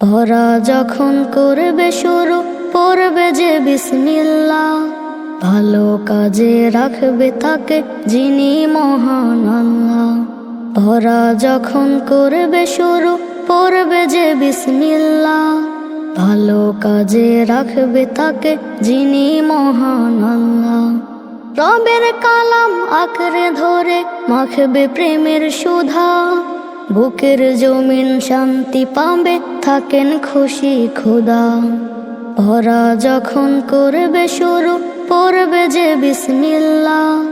ওরা যখন করবে শুরু, পড়বে যে বিসমিল্লা ভালো কাজে রাখবে তাকে যিনি মহান আল্লাহ। ওরা যখন করবে শুরু, পড়বে যে বিসমিল্লা ভালো কাজে রাখবে তাকে যিনি মহান আল্লাহ। রবের কালাম আঁকড়ে ধরে, মাখবে প্রেমের সুধা। বুকের জমিন শান্তি পাবে, থাকেন খুশি খোদা। ভরা যখন করবে শুরু, পড়বে যে বিসমিল্লা।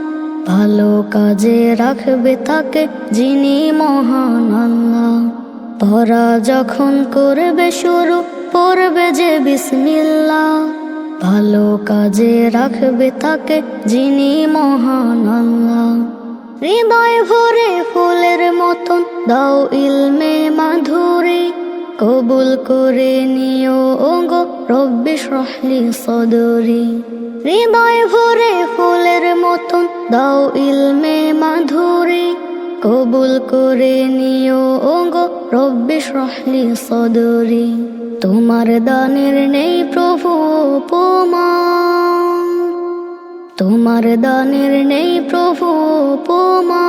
ভালো কাজে রাখবে তাকে যিনি মহান আল্লাহ। ওরা যখন করবে শুরু, পড়বে যে বিসমিল্লা। ভালো কাজে রাখবে তাকে যিনি মহান আল্লাহ। হৃদয় ভরে ফুলের মতন দাও ইলমে মাধুরী, কবুল করে নিও ওগো রব্বি সহলি সদরি। হৃদয় ভরে ফুলের মতন দাও ইলমে মাধুরী, কবুল করে নিও ওগো রব্বি সহলি সদরি। তোমার দানের নেই প্রভু উপমা। তোমার দানের নেই প্রভু উপমা।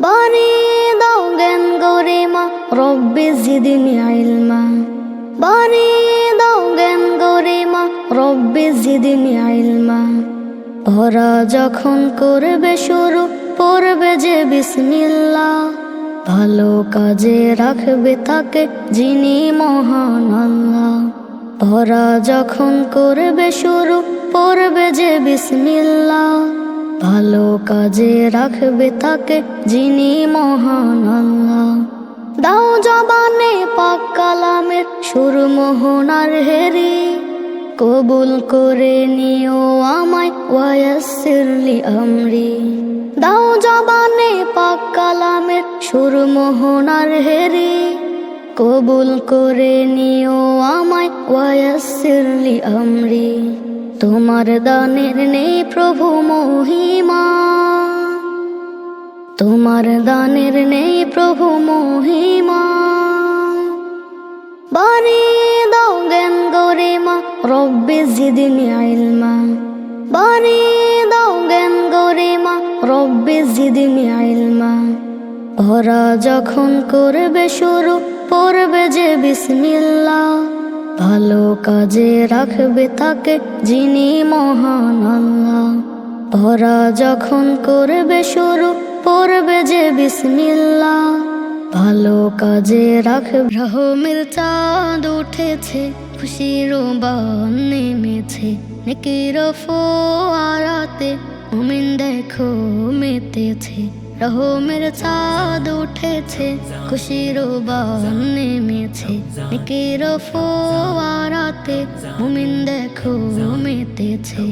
বানিয়ে দাও জ্ঞান গরিমা, রব্বি জিদিনি আইলমা। বানিয়ে দাও জ্ঞান গরিমা, রব্বি জিদিনি আইলমা। ওরা যখন করবে শুরু, পড়বে যে বিসমিল্লা। ভালো কাজে রাখবে তাকে যিনি মহান আল্লাহ। ওরা যখন করবে শুরু, পড়বে যে বিসমিল্লা ভালো কাজে রাখবে তাকে যিনি মহান আল্লাহ। দাও জবানে পাক কালামের সুর মোহনার হেরি। কবুল করে নিও আমায় ওয়াসিরলি আমরি। দাও জবানে পাক কালামের সুর মোহনার হেরি। কবুল করে নিও আমায়। ওয়াসিরলি আমরি তোমার দানের নেই প্রভু মহিমা। তোমার দানের নেই প্রভু মহিমা। বানিয়ে দাও জ্ঞান গরিমা, রব্বি জিদিনি আইলমা। বানিয়ে দাও জ্ঞান গরিমা, রব্বি জিদিনি আইলমা। ওরা যখন করবে শুরু পড়বে যে বিসমিল্লা ভালো কাজে রাখবে তাকে যিনি মহান আল্লাহ। ওরা যখন করবে শুরু, পড়বে যে বিসমিল্লা ভালো কাজে রাখবে রহমের চাঁদ উঠেছে, খুশির বান নেমেছে। নেকির ফোয়ারাতে মুমিন দেখো মেতেছে। রহমের চাঁদ উঠেছে খুশির বান নেমেছে নিকের ফোয়ারাতে মুমিন দেখো মেতেছে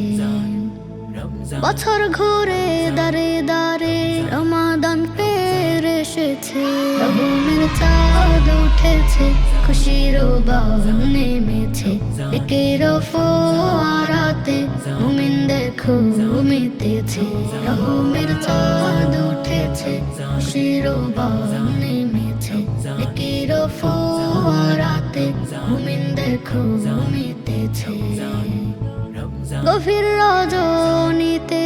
বছর ঘুরে দারে দারে রমাদান পের এসেছে রহমের চাঁদ উঠেছে, খুশির বান নেমেছে। একের ফোয়ারাতে মুমিন দেখো মেতেছে রহমের চাঁদ উঠেছে, খুশির বান নেমেছে। একের ফোয়ারাতে মুমিন দেখো মেতেছে গভীর রজনীতে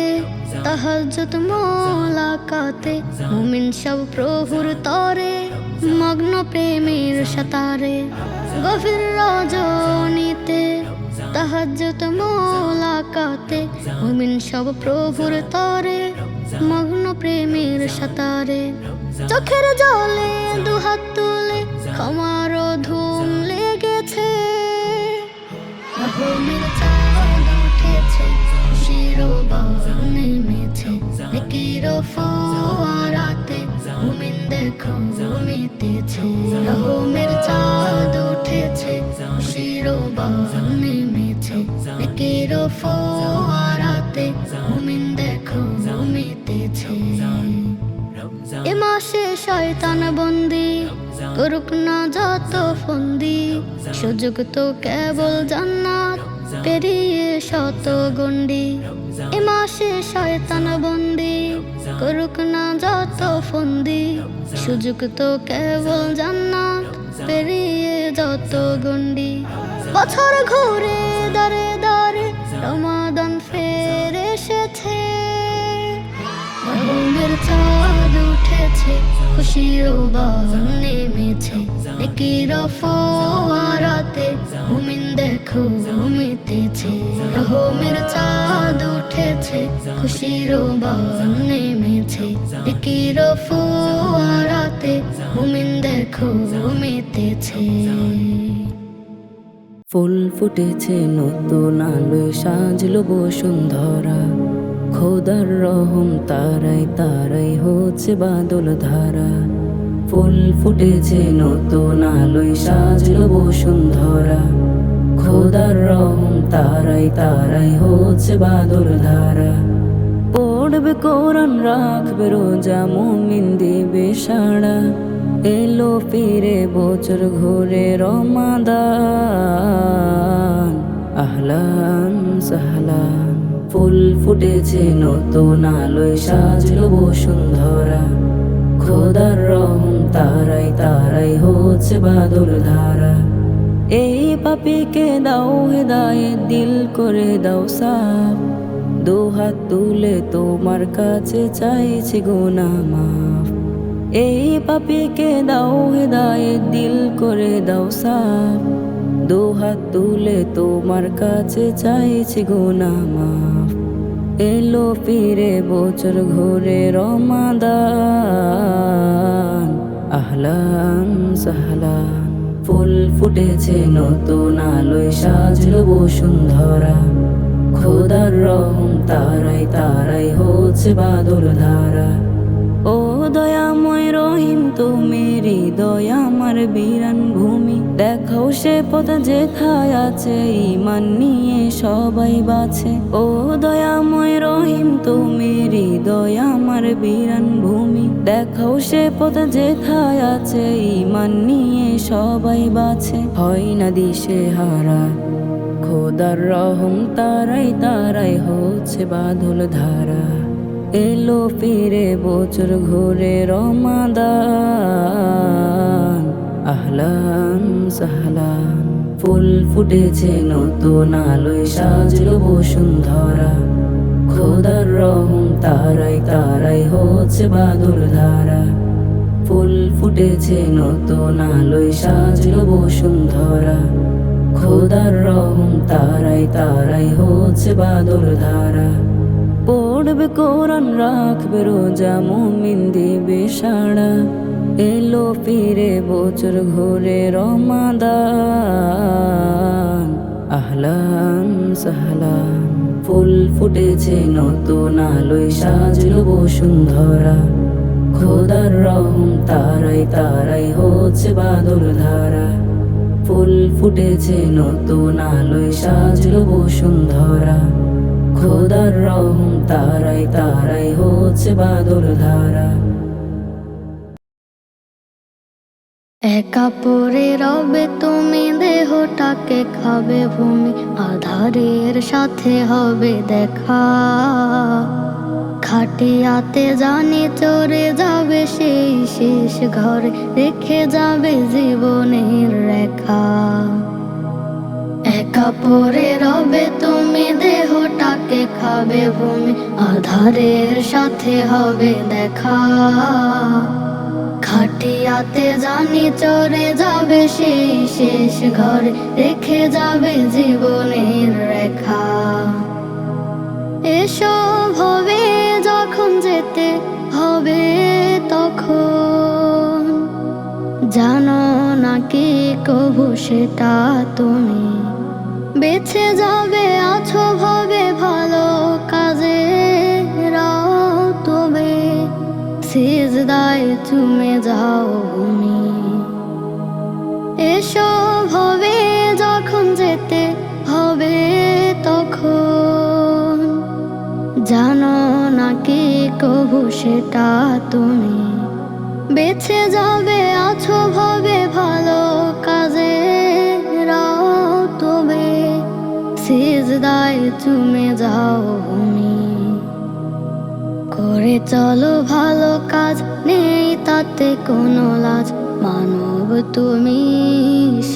তাহাজ্জুদ মোলাকাতে মুমিন সব প্রভুর তরে মগ্ন প্রেমের সাতারে। গভীর রজনীতে তাহাজ্জুদ মোলাকাতে মুমিন সব প্রভুর তরে মগ্ন প্রেমের সাতারে। চোখের জলে দুহাত তুলে, ক্ষমার ধুম লেগেছে। উঠেছে, শিরোবান। ফোয়ারাতে মুমিন দেখো জমিতেছে রহমের চাঁদ উঠেছে শিরোবান নেমেছে একির ফোয়ারাতে মুমিন দেখো জমিতেছে এ মাসে শয়তান বন্দি, করুক না যত ফন্দি। সুযোগ তো কেবল জান্নাত। পেরিয়ে শত গন্ডি এ মাসে শয়তান বন্দি, করুক না যত ফন্দি। সুযোগ তো কেবল জান্নাত, পেরিয়ে যত গন্ডি বছর ঘুরে দাঁড়ে দাঁড়ে রমাদান ফের এসেছে। রঙের চাঁদ উঠেছে, খুশির বান নেমেছে। নেকির ফোয়ারাতে মুমিন দেখো ঘুমিতেছে রহমের চাঁদ উঠেছে, খুশির বান নেমেছে। নেকির ফোয়ারাতে মুমিন দেখো ঘুমিতেছে। ফুল ফুটেছে, নতুন আলোয় সাজলো বসুন্ধরা। খোদার রহম, তারাই তারাই হচ্ছে বাদল ধারা। ফুল ফুটেছে, নতুন আলোয় সাজলো বসুন্ধরা। তারাই হচ্ছে বাদল ধারা। পড়বে কোরআন, রাখবে রোজা, মুমিন দিবে সাড়া। এলো ফিরে বছর ঘুরে রমাদান। আহলান সাহলান, ফুল ফুটেছে নতুন আলোয়, সাজলো বসুন্ধরা। খোদার রহম, তারাই তারাই হচ্ছে বাদল ধারা। এই পাপিকে দাও হেদায়েত, দিল করে দাও সাফ দু হাত তুলে তোমার কাছে চাইছি গোনা মাফ। এই পাপিকে দাও হেদায়েত, দিল করে দাও সাফ দু হাত তুলে তোমার কাছে চাইছি গোনা মাফ। এলো ফিরে বছর ঘুরে রমাদান, আহলান সাহলান। ফুল ফুটেছে নতুন আলোয়, সাজলো বসুন্ধরা। খোদার রং তারাই তারাই হচ্ছে বাদল ধারা। ও দয়াময় রহিম, তুমি হৃদয় আমার বিরান ভূমি দেখাও সে পথ যেথায় আছে, ইমান নিয়ে সবাই বাছে ও দয়াময় রহিম তুমি হৃদয় আমার বিরান ভূমি। দেখাও সে পথ যেথায় আছে, ইমান নিয়ে সবাই বাছে হয় না দিশে হারা, খোদার রহম, তারাই তারাই হচ্ছে বাদল ধারা। এলো ফিরে বছর ঘুরে রমাদান। আহলান সাহলান। ফুল ফুটেছে নতুন আলোয়, সাজলো বসুন্ধরা। খোদার রহম, তারাই তারাই হচ্ছে বাদল ধারা। ফুল ফুটেছে নতুন আলোয়, সাজলো বসুন্ধরা। খোদার রহম, তারাই তারাই হচ্ছে বাদল ধারা। পড়বে কোরআন, রাখবে রোজা মুমিন দিবে সাড়া এলো ফিরে বছর ঘুরে রমাদান। আহলান সাহলান, ফুল ফুটেছে নতুন আলোয়, সাজলো বসুন্ধরা। খোদার রহম তারাই তারাই হচ্ছে বাদল ধারা। ফুল ফুটেছে নতুন আলোয়, সাজলো বসুন্ধরা। খোদার রহম তারাই তারাই হচ্ছে বাদল ধারা। একা পরে রবে তুমি দেহটাকে খাবে ভূমি, আধারের সাথে হবে দেখা। খাটিয়াতে জানি চড়ে যাবে সেই শেষ ঘরে, রেখে যাবে জীবনের রেখা। একা পরে রবে তুমি দেহটাকে খাবে ভূমি আধারের সাথে হবে দেখা। খাটিয়াতে জানি চড়ে যাবে সেই শেষ ঘরে, রেখে যাবে জীবনের রেখা। এসব হবে যখন যেতে হবে তখন। জানো নাকি কবু সেটা তুমি? বেছে যাবে, আছো ভাবে ভালো কাজে রাও তবে সিজদায় চুমে যাও ভূমি এসব হবে যখন যেতে হবে তখন। জানো নাকি কবু সেটা তুমি। বেছে যাবে, আছো ভাবে ভালো কাজে সিজদায় চুমে যাও ভূমি। করে চলো ভালো কাজ, নেই তাতে কোনো লাজ। মানব তুমি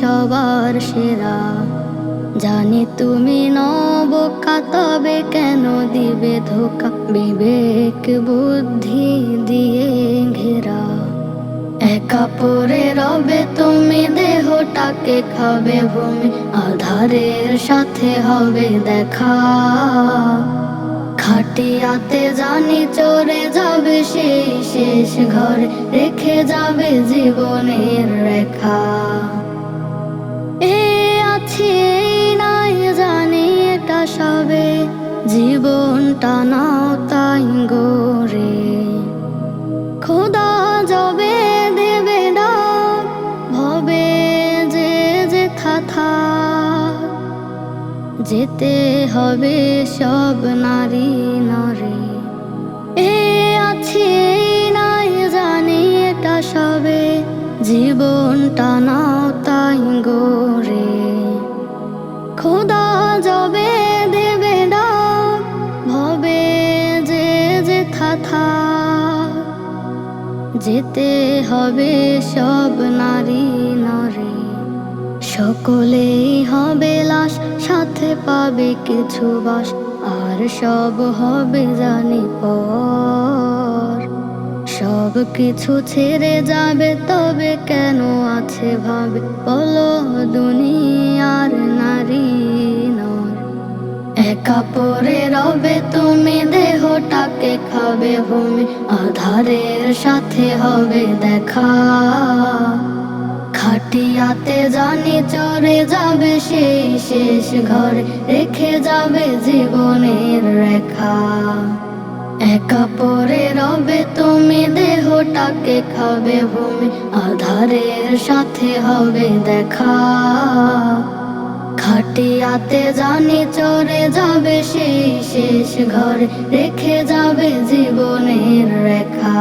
সবার সেরা। জানি তুমি নব তবে কেন দিবে ধোকা? বিবেক বুদ্ধি দিয়ে ঘেরা। একা পরে রবে তুমি দেহটাকে খাবে, ভূমি আধারের সাথে হবে দেখা। খাটিয়াতে জানি চলে যাবে সেই শেষ ঘরে, রেখে যাবে জীবনের রেখা। এ আছে নাই, জানি এটা সবে, জীবনটা নাও তাই গোরে যেতে হবে সব নারী নরে। এ আছে নাই, জানি এটা সবে। জীবনটা নাও তাই গোরে খোদা যাবে দেবে ডাক, ভবে যে যে থাথা যেতে হবে সব নারী নরে। সকলেই হবে লাশ সাথে পাবে কিছু বাস, আর সব হবে জানি পর। সব কিছু ছেড়ে যাবে, তবে কেন আছে ভাবে? বলো, দুনিয়ার নারী একা পরে রবে তুমি, দেহটাকে খাবে ভূমি। আধারের সাথে হবে দেখা। খাটিয়াতে জানি চড়ে যাবে সেই শেষ ঘরে, রেখে যাবে জীবনের রেখা। একা পরে রবে তুমি দেহটাকে, খাবে ভূমি, আধারের সাথে হবে দেখা। খাটিয়াতে জানি চড়ে যাবে সেই শেষ ঘরে, রেখে যাবে জীবনের রেখা।